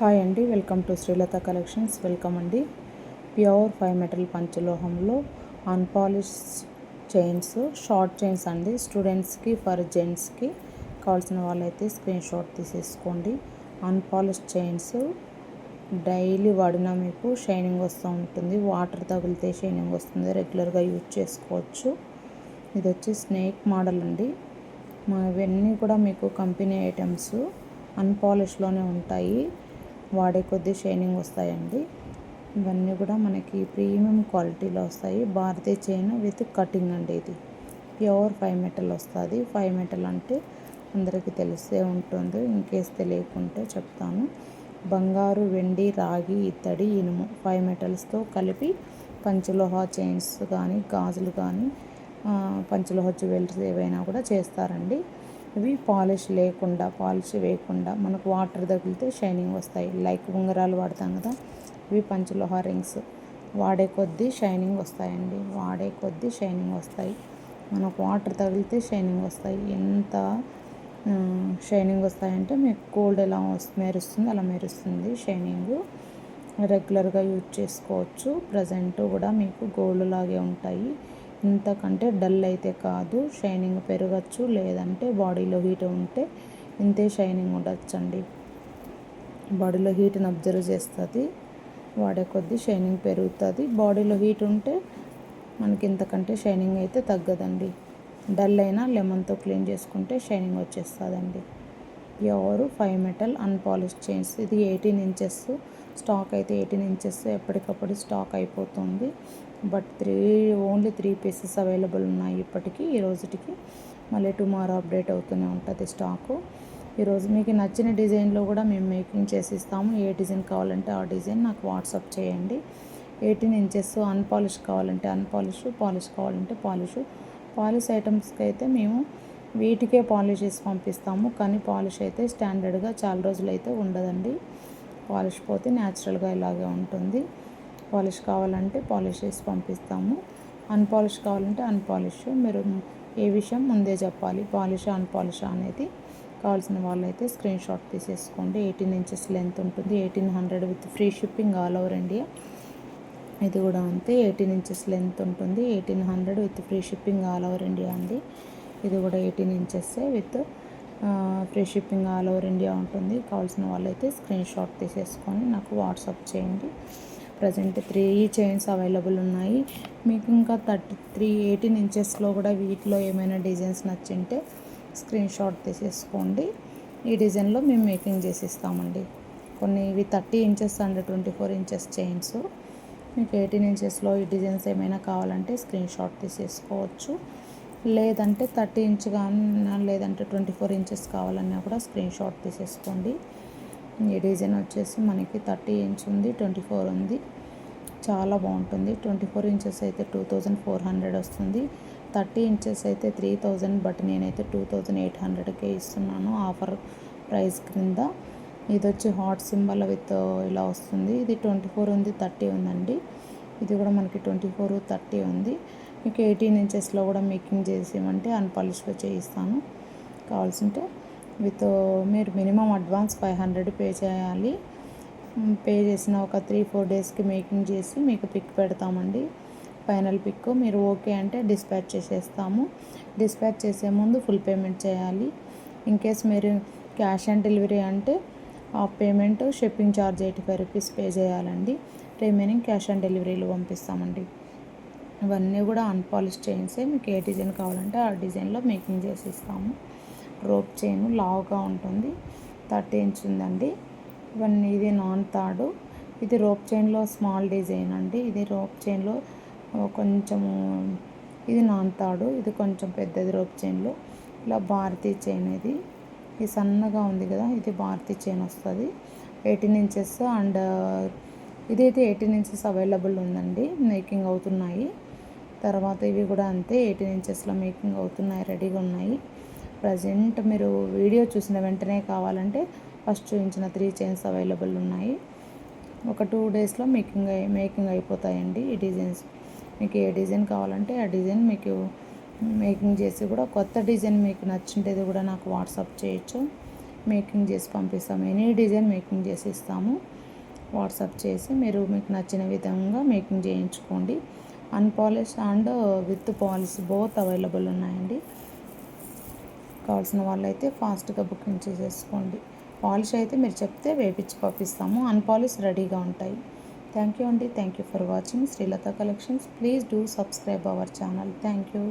Hi అండి welcome to Srilatha collections. Welcome అండి. Pure five metal పంచలోహంలో అన్పాలిష్ చైన్స్ షార్ట్ చైన్స్ అండి. స్టూడెంట్స్కి ఫర్ జెంట్స్కి కావాల్సిన వాళ్ళైతే స్క్రీన్ షాట్ తీసేసుకోండి. అన్పాలిష్ చైన్స్ డైలీ వాడినా మీకు షైనింగ్ వస్తూ ఉంటుంది. వాటర్ తగిలితే షైనింగ్ వస్తుంది. రెగ్యులర్గా యూజ్ చేసుకోవచ్చు. ఇది వచ్చి స్నేక్ మోడల్ అండి. మా ఇవన్నీ కూడా మీకు కంపెనీ ఐటమ్స్ అన్పాలిష్లోనే ఉంటాయి. వాడే కొద్దీ షైనింగ్ వస్తాయండి. ఇవన్నీ కూడా మనకి ప్రీమియం క్వాలిటీలో వస్తాయి. భారతీయ చైన్ విత్ కటింగ్ అండి ఇది. ప్యూర్ ఫైవ్ మెటల్ వస్తుంది. ఫైవ్ మెటల్ అంటే అందరికీ తెలిసే ఉంటుంది. ఇన్కేస్ తెలియకుంటే చెప్తాను. బంగారు వెండి రాగి ఇత్తడి ఇనుము ఫైవ్ మెటల్స్తో కలిపి పంచలోహ చైన్స్ కానీ గాజులు కానీ పంచలోహ జ్యువెలరీస్ ఏవైనా కూడా చేస్తారండి. ఇవి పాలిష్ లేకుండా పాలిష్ వేయకుండా మనకు వాటర్ తగిలితే షైనింగ్ వస్తాయి. లైక్ ఉంగరాలు వాడతాం కదా ఇవి పంచలోహ రింగ్స్. వాడే కొద్దీ షైనింగ్ వస్తాయండి. వాడే కొద్దీ షైనింగ్ వస్తాయి. మనకు వాటర్ తగిలితే షైనింగ్ వస్తాయి. ఎంత షైనింగ్ వస్తాయంటే మీకు గోల్డ్ ఎలా మెరుస్తుంది అలా మెరుస్తుంది షైనింగ్. రెగ్యులర్గా యూజ్ చేసుకోవచ్చు. ప్రజెంట్ కూడా మీకు గోల్డ్ లాగే ఉంటాయి. ఇంతకంటే డల్ అయితే కాదు. షైనింగ్ పెరగచ్చు లేదంటే బాడీలో హీట్ ఉంటే ఇంతే షైనింగ్ ఉండొచ్చండి. బాడీలో హీట్ని అబ్జర్వ్ చేస్తుంది వాడే కొద్దీ షైనింగ్ పెరుగుతుంది. బాడీలో హీట్ ఉంటే మనకి ఇంతకంటే షైనింగ్ అయితే తగ్గదండి. డల్ అయినా లెమన్తో క్లీన్ చేసుకుంటే షైనింగ్ వచ్చేస్తుందండి. ఎవరు ఫైవ్ మెటల్ అన్పాలిష్ చైన్స్. ఇది ఎయిటీన్ ఇంచెస్ స్టాక్ అయితే ఎయిటీన్ ఇంచెస్ ఎప్పటికప్పుడు స్టాక్ అయిపోతుంది. But three only three pieces available ఉన్నాయి ఇప్పటికీ ఈ రోజుటికి. మళ్ళీ టుమారో అప్డేట్ అవుతూనే ఉంటుంది స్టాకు. ఈరోజు మీకు నచ్చిన డిజైన్లో కూడా మేము మేకింగ్ చేసి ఇస్తాము ఏ డిజైన్ కావాలంటే ఆ డిజైన్ నాకు వాట్సాప్ చేయండి. ఎయిటీన్ ఇంచెస్ అన్పాలిష్ కావాలంటే అన్పాలిష్ పాలిష్ కావాలంటే పాలిష్. పాలిష్ ఐటమ్స్కి అయితే మేము వీటికే పాలిష్ చేసి పంపిస్తాము. కానీ పాలిష్ అయితే స్టాండర్డ్గా చాలా రోజులు అయితే ఉండదండి. పాలిష్ పోతే న్యాచురల్గా ఇలాగే ఉంటుంది. పాలిష్ కావాలంటే పాలిష్ చేసి పంపిస్తాము. అన్పాలిష్ కావాలంటే అన్పాలిష్. మీరు ఏ విషయం ముందే చెప్పాలి. పాలిష్ అన్పాలిష్ అనేది కావాల్సిన వాళ్ళైతే స్క్రీన్ షాట్ తీసేసుకోండి. ఎయిటీన్ ఇంచెస్ లెంత్ ఉంటుంది. Eighteen hundred with free shipping all over India. ఇది కూడా అంతే. ఎయిటీన్ ఇంచెస్ లెంత్ ఉంటుంది. Eighteen hundred with free shipping all over India అండి. ఇది కూడా eighteen inches with free shipping all over India ఉంటుంది. కావాల్సిన వాళ్ళైతే స్క్రీన్ షాట్ తీసేసుకొని నాకు వాట్సాప్ చేయండి. ప్రజెంట్ త్రీ చైన్స్ అవైలబుల్ ఉన్నాయి. మీకు ఇంకా థర్టీ త్రీ ఎయిటీన్ ఇంచెస్లో కూడా వీటిలో ఏమైనా డిజైన్స్ నచ్చింటే స్క్రీన్ షాట్ తీసేసుకోండి. ఈ డిజైన్లో మేము మేకింగ్ చేసి ఇస్తామండి కొన్ని ఇవి thirty inches and twenty four inches chains. మీకు ఎయిటీన్ ఇంచెస్లో ఈ డిజైన్స్ ఏమైనా కావాలంటే స్క్రీన్ షాట్ తీసేసుకోవచ్చు. లేదంటే థర్టీ ఇంచ్ కానీ లేదంటే ట్వంటీ ఫోర్ ఇంచెస్ కావాలన్నా కూడా స్క్రీన్ షాట్ తీసేసుకోండి. ఈ డిజైన్ వచ్చేసి మనకి థర్టీ ఇంచ్ ఉంది ట్వంటీ ఫోర్ ఉంది. చాలా బాగుంటుంది. ట్వంటీ ఫోర్ ఇంచెస్ అయితే టూ థౌజండ్ ఫోర్ హండ్రెడ్ వస్తుంది. థర్టీ ఇంచెస్ అయితే త్రీ థౌజండ్ బట్ నేనైతే టూ థౌజండ్ ఎయిట్ హండ్రెడ్కే ఇస్తున్నాను ఆఫర్ ప్రైస్ క్రింద. ఇది వచ్చి హాట్ సింబల్ విత్ ఇలా వస్తుంది. ఇది ట్వంటీ ఫోర్ ఉంది థర్టీ ఉందండి. ఇది కూడా మనకి ట్వంటీ ఫోర్ థర్టీ ఉంది. మీకు ఎయిటీన్ ఇంచెస్లో కూడా మేకింగ్ చేసి అన్పాలిష్గా చేయిస్తాను. కావాల్సింటే విత్ మీరు minimum advance five hundred pay చేయాలి. పే చేసిన ఒక త్రీ ఫోర్ డేస్కి మేకింగ్ చేసి మీకు పిక్ పెడతామండి. ఫైనల్ పిక్ మీరు ఓకే అంటే డిస్పాచ్ చేసేస్తాము. డిస్పాచ్ చేసే ముందు ఫుల్ పేమెంట్ చేయాలి. ఇన్ కేస్ మీరు క్యాష్ ఆన్ డెలివరీ అంటే ఆ payment shipping charge eighty five rupees pay చేయాలండి. రిమైనింగ్ క్యాష్ ఆన్ డెలివరీలో పంపిస్తామండి. ఇవన్నీ కూడా అన్పాలిష్ చైన్సే మీకు ఏ డిజైన్ కావాలంటే ఆ డిజైన్లో మేకింగ్ చేసి ఇస్తాము రోప్ చైన్ లావుగా ఉంటుంది. థర్టీ ఇంచ్ ఉందండి. ఇవన్నీ ఇది నాన్ తాడు. ఇది రోప్ చైన్లో స్మాల్ డిజైన్ అండి. ఇది రోప్ చైన్లో కొంచెము ఇది నాన్ తాడు. ఇది కొంచెం పెద్దది రోప్ చైన్లో. ఇలా భారతీ చైన్ ఇది. ఇది సన్నగా ఉంది కదా ఇది భారతీ చైన్ వస్తుంది. ఎయిటీన్ ఇంచెస్ అండ్ ఇదైతే ఎయిటీన్ ఇంచెస్ అవైలబుల్ ఉందండి. మేకింగ్ అవుతున్నాయి. తర్వాత ఇవి కూడా అంతే ఎయిటీన్ ఇంచెస్లో మేకింగ్ అవుతున్నాయి రెడీగా ఉన్నాయి. ప్రజెంట్ మీరు వీడియో చూసిన వెంటనే కావాలంటే ఫస్ట్ చూపించిన త్రీ చైన్స్ అవైలబుల్ ఉన్నాయి. ఒక టూ డేస్లో మేకింగ్ మేకింగ్ అయిపోతాయండి ఈ డిజైన్స్. మీకు ఏ డిజైన్ కావాలంటే ఆ డిజైన్ మీకు మేకింగ్ చేసి కూడా కొత్త డిజైన్ మీకు నచ్చింటేది కూడా నాకు వాట్సాప్ చేయొచ్చు. మేకింగ్ చేసి పంపిస్తాము. ఎనీ డిజైన్ మేకింగ్ చేసి ఇస్తాము. వాట్సాప్ చేసి మీరు మీకు నచ్చిన విధంగా మేకింగ్ చేయించుకోండి. Unpolish and with polish both available ఉన్నాయండి. కావాల్సిన వాళ్ళైతే ఫాస్ట్గా బుకింగ్ చేసేసుకోండి. పాలిష్ అయితే మీరు చెప్తే వేపించి పంపిస్తాము. అన్పాలిష్ రెడీగా ఉంటాయి. థ్యాంక్ యూ అండి. Thank you for watching. Srilatha collections. Please do subscribe our channel. Thank you.